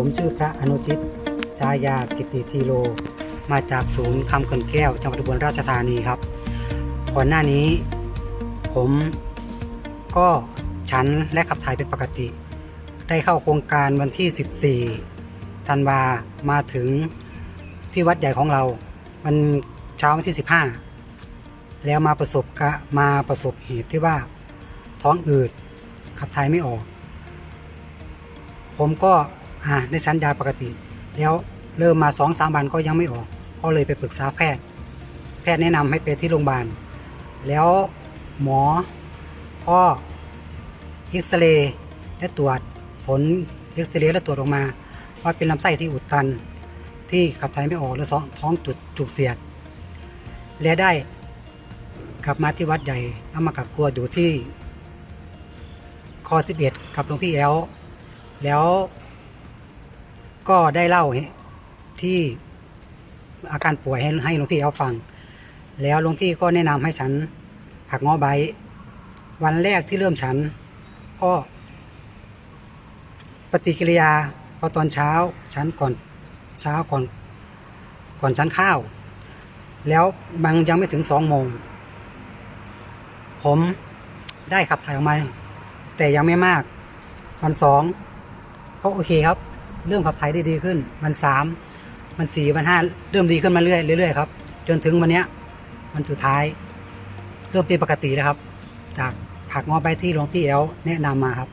ผมชื่อพระอนุชิตชายากิติทีโล มาจากศูนย์คำเขินแก้วจังหวัดอุบลราชธานีครับ ก่อนหน้านี้ ผมก็ฉันและขับถ่ายเป็นปกติ ได้เข้าโครงการวันที่ 14 ธันวามาถึงที่วัดใหญ่ของเรา มันเช้าวันที่ 15 แล้วมาประสบกะมาประสบเหตุที่ว่าท้องอืดขับถ่ายไม่ออก ผมก็ อ่าได้ชั้นยาปกติ แล้วเริ่มมาสองสามวันก็ยังไม่ออก ก็เลยไปปรึกษาแพทย์ แพทย์แนะนำให้ไปที่โรงพยาบาล แล้วหมอก็เอ็กซเรย์และตรวจผลเอ็กซเรย์และตรวจออกมา ว่าเป็นลำไส้ที่อุดตัน ที่ขับถ่ายไม่ออกและท้องจุดจุกเสียด และได้กลับมาที่วัดใหญ่แล้วมากักตัวอยู่ที่คอ11กับหลวงพี่แอลแล้ว ก็ได้เล่าที่อาการป่วยให้ให้หลวงพี่เอาฟัง แล้วหลวงพี่ก็แนะนำให้ฉันผักง้อใบ วันแรกที่เริ่มฉัน ก็ ปฏิกิริยาพอตอนเช้าฉันก่อนเช้าก่อน ก่อนฉันข้าว แล้วมันยังไม่ถึงสองโมง ผมได้ขับถ่ายออกมา แต่ยังไม่มากวันสองก็โอเคครับ เริ่มขับถ่ายได้ดีขึ้น มันสามมันสี่มันห้าเริ่มดีขึ้นมาเรื่อยเรื่อยครับ จนถึงวันเนี้ยมันสุดท้าย เริ่มเป็นปกติแล้วครับ จากผักงอใบที่หลวงพี่แอลแนะนำมาครับ